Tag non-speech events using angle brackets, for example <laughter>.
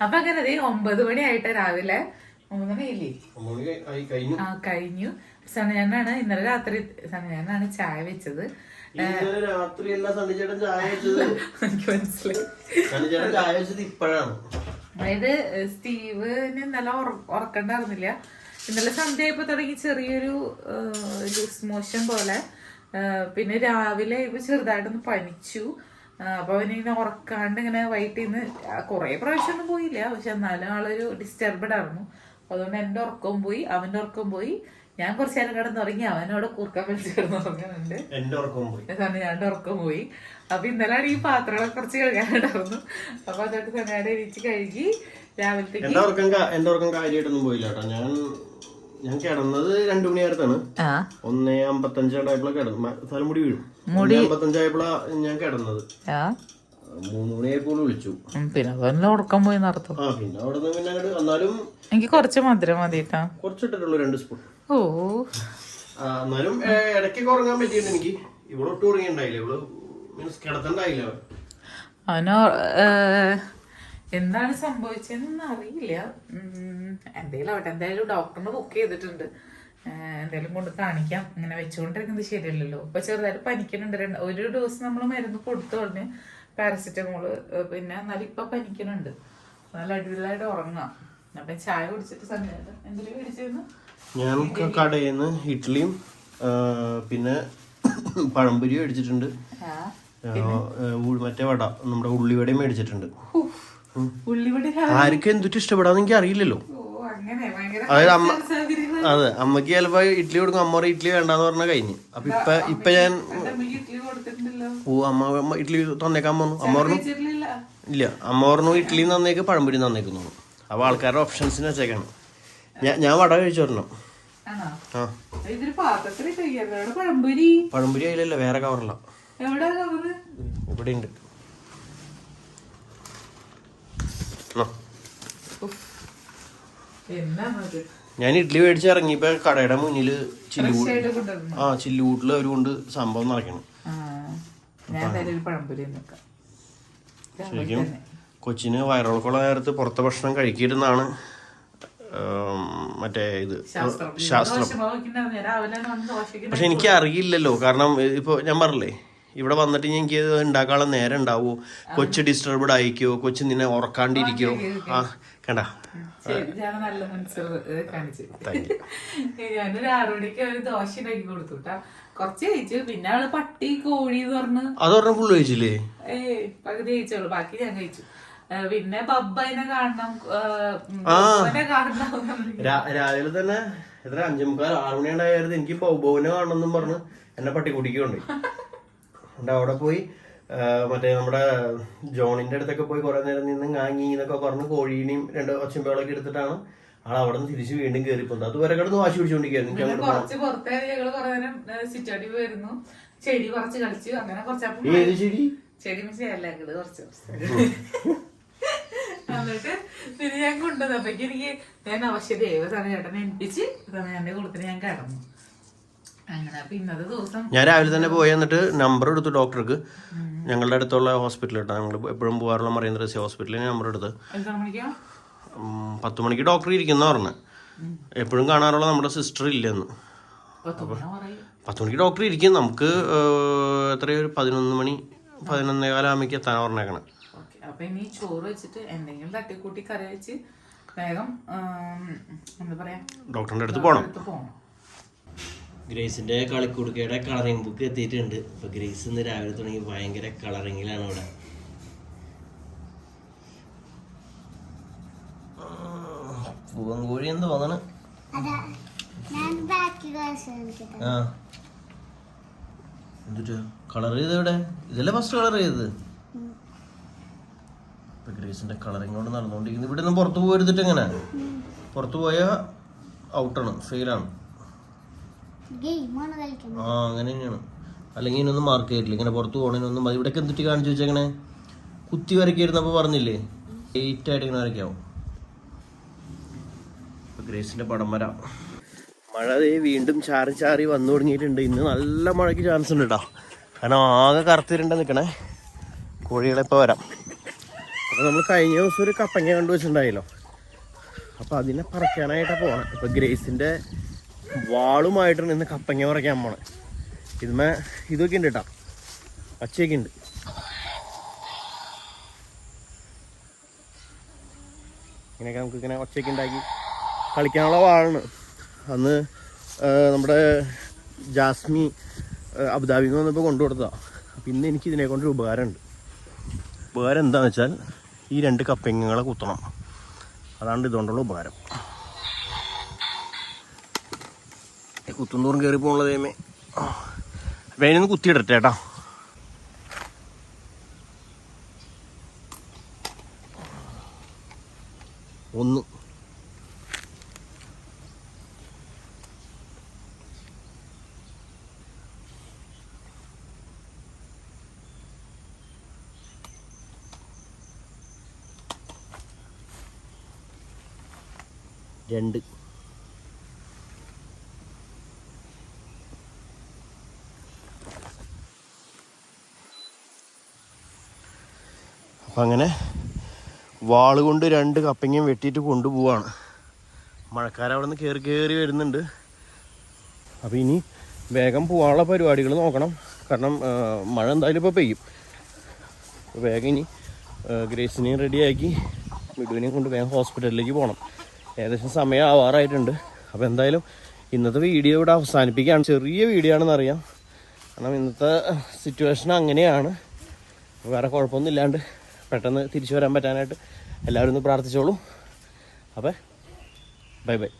അപ്പൊ അങ്ങനെ ദേ ഒമ്പത് മണി ആയിട്ട് രാവിലെ. ഒമ്പത് മണിയില്ലേ ആ കഴിഞ്ഞു. സനയാനാണ് ഇന്നലെ രാത്രി സനയാനാണ് ചായ വെച്ചത്. രാത്രി എല്ലാ സണ്ണിച്ചേട്ടൻ ചായ വെച്ചത്? <laughs> എനിക്ക് മനസ്സിലായി. ചായ വെച്ചത് ഇപ്പോഴാണ്. അതായത് സ്റ്റീവിന് ഇന്നലെ ഉറ- ഉറക്കണ്ടായിരുന്നില്ല. ഇന്നലെ സന്ധ്യ ആയപ്പോ തുടങ്ങി ചെറിയൊരു ലൂസ് മോഷൻ പോലെ. പിന്നെ രാവിലെ ഇപ്പൊ ചെറുതായിട്ടൊന്ന് പനിച്ചു. ആ, അപ്പൊ അവനിങ്ങനെ ഉറക്കാണ്ട് ഇങ്ങനെ വൈകിട്ട് ഇന്ന് കുറെ പ്രാവശ്യം ഒന്നും പോയില്ല. പക്ഷെ എന്നാലും ആളൊരു ഡിസ്റ്റർബ്ഡ് ആയിരുന്നു. അപ്പൊ അതുകൊണ്ട് എന്റെ ഉറക്കവും പോയി അവന്റെ ഉറക്കവും പോയി. ഞാൻ കുറച്ചു നേരം കിടന്നുറങ്ങി അവനോട് കൂർക്കാൻ വിളിച്ച് കിടന്നുറങ്ങുന്നുണ്ട് എന്റെ ഉറക്കം പോയി. ഉറക്കം പോയി. അപ്പൊ ഇന്നലാണ് ഈ പാത്രങ്ങളെ കുറച്ച് കഴുകാനുണ്ടായിരുന്നു. അപ്പൊ അതൊക്കെ സനാടെ എണീച്ച് കഴുകി രാവിലത്തേക്ക് എന്റെ ഉറക്കം കാര്യമായിട്ടൊന്നും പോയില്ല കേട്ടോ. ഞാൻ ഞാൻ കിടന്നത് രണ്ടു മണി നേരത്താണ്. ഒന്നേ അമ്പത്തഞ്ചായപ്പോഴാണ് കിടന്നു തലമുടി വീഴും. ഒന്നേ അമ്പത്തഞ്ചായപ്പോഴാ ഞാൻ കിടന്നത്. പിന്നെ അതന്നെ ഉറക്കം പോയി നടത്തും. പിന്നെ പിന്നെ എനിക്ക് കുറച്ച് മധുരം മതി കുറച്ചിട്ടുള്ളൂ രണ്ട് സ്പൂൺ ഓ. എന്നാലും ഇടയ്ക്ക് ഉറങ്ങാൻ പറ്റിയിട്ടുണ്ട് എനിക്ക്. ഇവിടെ ഒട്ടും ഉറങ്ങിണ്ടായില്ല ഇവൾ മീൻസ് കിടത്തണ്ടായില്ല. അവനോ എന്താണ് സംഭവിച്ചതെന്നൊന്നും അറിയില്ല. എന്തെങ്കിലും എന്തേലും ആവട്ടെ. എന്തായാലും ഡോക്ടറിനെ ബുക്ക് ചെയ്തിട്ടുണ്ട്. എന്തായാലും കൊണ്ട് കാണിക്കാം. ഇങ്ങനെ വെച്ചുകൊണ്ടിരിക്കുന്നത് ശരിയല്ലല്ലോ. ഇപ്പൊ ചെറുതായിട്ട് പനിക്കുന്നുണ്ട്. രണ്ട് ഒരു ഡോസ് നമ്മൾ മരുന്ന് കൊടുത്തു പാരസിറ്റമോൾ പിന്നെ എന്നാലും ഇപ്പൊ പനിക്കുന്നുണ്ട്. നല്ല അടിപൊളിയായിട്ട് ഉറങ്ങാം. അപ്പൊ ചായ കുടിച്ചിട്ട് സമയത്ത് മേടിച്ചിരുന്നു ഞാൻ കടയിൽ നിന്ന് ഇഡ്ഡലിയും പിന്നെ <coughs> പഴംപൊരി മേടിച്ചിട്ടുണ്ട്. മറ്റേ വട നമ്മുടെ ഉള്ളിവടയും മേടിച്ചിട്ടുണ്ട്. ആർക്കും എന്തിട്ട് ഇഷ്ടപ്പെടാന്ന് എനിക്ക് അറിയില്ലല്ലോ അതായത് അമ്മ അതെ അമ്മയ്ക്ക് ചിലപ്പോ ഇഡ്ഡലി കൊടുക്കും അമ്മ ഇഡ്ഡലി വേണ്ടെന്ന് പറഞ്ഞ കഴിഞ്ഞ്. അപ്പൊ ഇപ്പൊ ഇപ്പൊ ഞാൻ ഓ അമ്മ അമ്മ ഇഡ്ഡലി തന്നേക്കാൻ പറഞ്ഞു അമ്മ പറഞ്ഞു ഇല്ല അമ്മ പറഞ്ഞു ഇഡ്ഡലി തന്നേക്ക് പഴംപൊരി തന്നേക്കുന്നു. അപ്പൊ ആൾക്കാരുടെ ഓപ്ഷൻസിന് വെച്ചേക്കാണ്. ഞാൻ ഞാൻ വട കഴിച്ചു വരണം. ആ. പഴംപൊരി അതിലല്ല വേറെ കവറില്ല ഇവിടെ ഉണ്ട്. ഞാൻ ഇഡ്ഡലി മേടിച്ച് ഇറങ്ങിയപ്പോ കടയുടെ മുന്നിൽ ചില്ലു ആ കൊണ്ടുവരണം ആ ചില്ലൂട്ടിൽ അവരുകൊണ്ട് സംഭവം നടക്കണം. ശരിക്കും കൊച്ചിന് വയറുകൾക്കുള്ള നേരത്ത് പുറത്തെ ഭക്ഷണം കഴിക്കിയിരുന്നാണ് മറ്റേ ഇത് ശാസ്ത്രം. പക്ഷെ എനിക്ക് അറിയില്ലല്ലോ. കാരണം ഇപ്പൊ ഞാൻ പറഞ്ഞില്ലേ ഇവിടെ വന്നിട്ട് എനിക്ക് ഇത് ഉണ്ടാക്കാനുള്ള നേരം ഉണ്ടാവോ? കൊച്ചു ഡിസ്റ്റർബ്ഡ് ആയിക്കോ കൊച്ചു നിന്നെ ഉറക്കാണ്ടിരിക്കോ? ആ കണ്ട? നല്ല മനസ്സിൽ കാണിച്ചു <laughs> ഞാനൊരു ആറു മണിക്ക് ഒരു ദോശ ഉണ്ടാക്കി കൊടുത്തു കുറച്ച് കഴിച്ചു. പിന്നെ ആൾ പട്ടി കോഴി എന്ന് പറഞ്ഞു അത് പറഞ്ഞ ഫുള്ള് കഴിച്ചില്ലേ? ഏ പകുതി കഴിച്ചോളൂ. ബാക്കി ഞാൻ കഴിച്ചു. പിന്നെ ബബ്ബനെ കാണണം രാവിലെ തന്നെ എത്ര അഞ്ചുമുക്കാൽ ആറുമണി ആറു മണി ഉണ്ടായിരുന്നു എനിക്ക് ബൗബൗവിനെ കാണണം എന്നും പറഞ്ഞ് എന്നെ പട്ടി കൊണ്ട് <laughs> എന്നിട്ട് അവിടെ പോയി മറ്റേ നമ്മുടെ ജോണിന്റെ അടുത്തൊക്കെ പോയി കുറെ നേരം നിന്ന് നിന്ന്ങ്ങാങ്ങി എന്നൊക്കെ പറഞ്ഞ് കോഴീനെയും രണ്ട് ഒച്ചമ്പകളൊക്കെ എടുത്തിട്ടാണ് ആൾ അവിടെ നിന്ന് തിരിച്ച് വീണ്ടും കയറി പോകുന്നത് അതുവരെ കിടന്ന് വാശി പോയിരുന്നു. ചെടി കുറച്ച് കളിച്ചു. അങ്ങനെ ചെടി? കുറച്ച്. എന്നിട്ട് പിന്നെ ഞാൻ കൊണ്ടുവന്നപ്പോഴേക്ക് എനിക്ക് ഞാൻ അവശ്യ ദൈവ ചേട്ടനെ എണിപ്പിച്ച് ഞാൻ കൊടുത്തിട്ട് ഞാൻ കിടന്നു അങ്ങനെ അപ്പൊ ഇന്നത്തെ ദിവസം ഞാൻ രാവിലെ തന്നെ പോയി എന്നിട്ട് നമ്പർ എടുത്തു ഡോക്ടർക്ക് ഞങ്ങളുടെ അടുത്തുള്ള ഹോസ്പിറ്റലിൽ കേട്ടോ ഞങ്ങൾ എപ്പോഴും പോകാറുള്ള മറിയൻ റസി ഹോസ്പിറ്റലിൽ നമ്പർ എടുത്ത് പത്ത് മണിക്ക് ഡോക്ടർ ഇരിക്കുന്ന പറഞ്ഞു. എപ്പോഴും കാണാറുള്ള നമ്മുടെ സിസ്റ്റർ ഇല്ലെന്ന്. പത്ത് മണിക്ക് ഡോക്ടർ ഇരിക്കും. നമുക്ക് എത്രയോ? ഒരു പതിനൊന്ന് മണി പതിനൊന്നേ കാലാകുമ്പോഴേക്ക് എത്താൻ പറഞ്ഞേക്കണം. അപ്പൊ ഇനി ചോറ് വെച്ചിട്ട് എന്തെങ്കിലും തട്ടിക്കൂട്ടി കറി വെച്ച് വേഗം ആം, എന്താ പറയാ? ഡോക്ടറിന്റെ അടുത്ത് പോകണം ഗ്രേസിന്റെ കളിക്കുടുക്കയുടെ കളറിംഗ് ബുക്ക് എത്തിയിട്ടുണ്ട്. ഇപ്പൊ ഗ്രേസ് ഇന്ന് രാവിലെ തുടങ്ങി ഭയങ്കര കളറിങ്ങിലാണ് ഇവിടെ. പൂവൻ കോഴി എന്ന് തോന്നണം. ആ. എന്നിട്ട് കളർ ചെയ്ത് ഇവിടെ ഇതല്ലേ ഫസ്റ്റ് കളർ ചെയ്തത്? ഇപ്പൊ ഗ്രേസിന്റെ കളറിംഗ് കൊണ്ട് നടന്നുകൊണ്ടിരിക്കുന്നത് ഇവിടെ നിന്ന് പുറത്ത് പോയിരുന്നിട്ട് എങ്ങനെ? പുറത്ത് പോയാൽ ഔട്ടാണ് ഫെയിലാണ്. ആ അങ്ങനെ തന്നെയാണ്. അല്ലെങ്കിൽ ഇതിനൊന്നും മാർക്ക് ചെയ്തില്ല ഇങ്ങനെ പുറത്ത് പോകണതിനൊന്നും മതി. ഇവിടെ എന്തിട്ട് കാണിച്ചു വെച്ചേക്കണേ? കുത്തി വരയ്ക്കായിരുന്നപ്പോൾ പറഞ്ഞില്ലേ? എയ്റ്റ് ആയിട്ട് ഇങ്ങനെ വരയ്ക്കാവും? ഗ്രേസിന്റെ പടം വരാം. മഴ വീണ്ടും ചാറി ചാറി വന്നു തുടങ്ങിയിട്ടുണ്ട്. ഇന്ന് നല്ല മഴയ്ക്ക് ചാൻസ് ഉണ്ട് കേട്ടോ കാരണം ആകെ കറുത്തിരണ്ട നിൽക്കണേ കോഴികളെ ഇപ്പോൾ വരാം. അപ്പോൾ നമ്മൾ കഴിഞ്ഞ ദിവസം ഒരു കപ്പങ്ങ കണ്ടു വെച്ചിട്ടുണ്ടായല്ലോ അപ്പോൾ അതിനെ പറക്കാനായിട്ടാണ് പോകണം ഇപ്പോൾ ഗ്രേസിന്റെ വാളുമായിട്ടാണ് ഇന്ന് കപ്പങ്ങ പറിക്കാൻ പോണേ. ഇതുമേ ഇതൊക്കെ ഉണ്ട് കേട്ടോ പച്ചയൊക്കെ ഉണ്ട്. ഇങ്ങനെയൊക്കെ നമുക്ക് ഇങ്ങനെ ഒച്ചയൊക്കെ ഉണ്ടാക്കി കളിക്കാനുള്ള വാളാണ്. അന്ന് നമ്മുടെ ജാസ്മി അബുദാബിയിൽ നിന്ന് വന്നപ്പോൾ കൊണ്ടു അപ്പം ഇന്ന് എനിക്ക് ഇതിനെ കൊണ്ടൊരു ഉപകാരമുണ്ട്. ഉപകാരം എന്താണെന്ന് വെച്ചാൽ ഈ രണ്ട് കപ്പങ്ങകളെ കുത്തണം. അതാണ് ഇതുകൊണ്ടുള്ള ഉപകാരം. കുത്തുന്തോറും കയറി പോകുന്നത് ദൈവമേ വേനൊന്ന് കുത്തിയിടട്ടെ ചേട്ടാ ഒന്ന്. രണ്ട്. അപ്പം അങ്ങനെ വാൾ കൊണ്ട് രണ്ട് കപ്പങ്ങയും വെട്ടിയിട്ട് കൊണ്ടുപോവാണ്. മഴക്കാലം അവിടെ നിന്ന് കയറി കയറി വരുന്നുണ്ട്. അപ്പോൾ ഇനി വേഗം പോകാനുള്ള പരിപാടികൾ നോക്കണം. കാരണം മഴ എന്തായാലും ഇപ്പോൾ പെയ്യും. വേഗം ഇനി ഗ്രേസിനെയും റെഡിയാക്കി വിടുവിനെയും കൊണ്ട് വേഗം ഹോസ്പിറ്റലിലേക്ക് പോകണം. ഏകദേശം സമയം ആവാറായിട്ടുണ്ട് അപ്പോൾ എന്തായാലും ഇന്നത്തെ വീഡിയോ ഇവിടെ അവസാനിപ്പിക്കുകയാണ്. ചെറിയ വീഡിയോ ആണെന്ന് അറിയാം. കാരണം ഇന്നത്തെ സിറ്റുവേഷൻ അങ്ങനെയാണ്. വേറെ കുഴപ്പമൊന്നും ഇല്ലാണ്ട് പെട്ടെന്ന് തിരിച്ചു വരാൻ പറ്റാനായിട്ട് എല്ലാവരും ഒന്ന് പ്രാർത്ഥിച്ചോളൂ. അപ്പോൾ ബൈ ബൈ.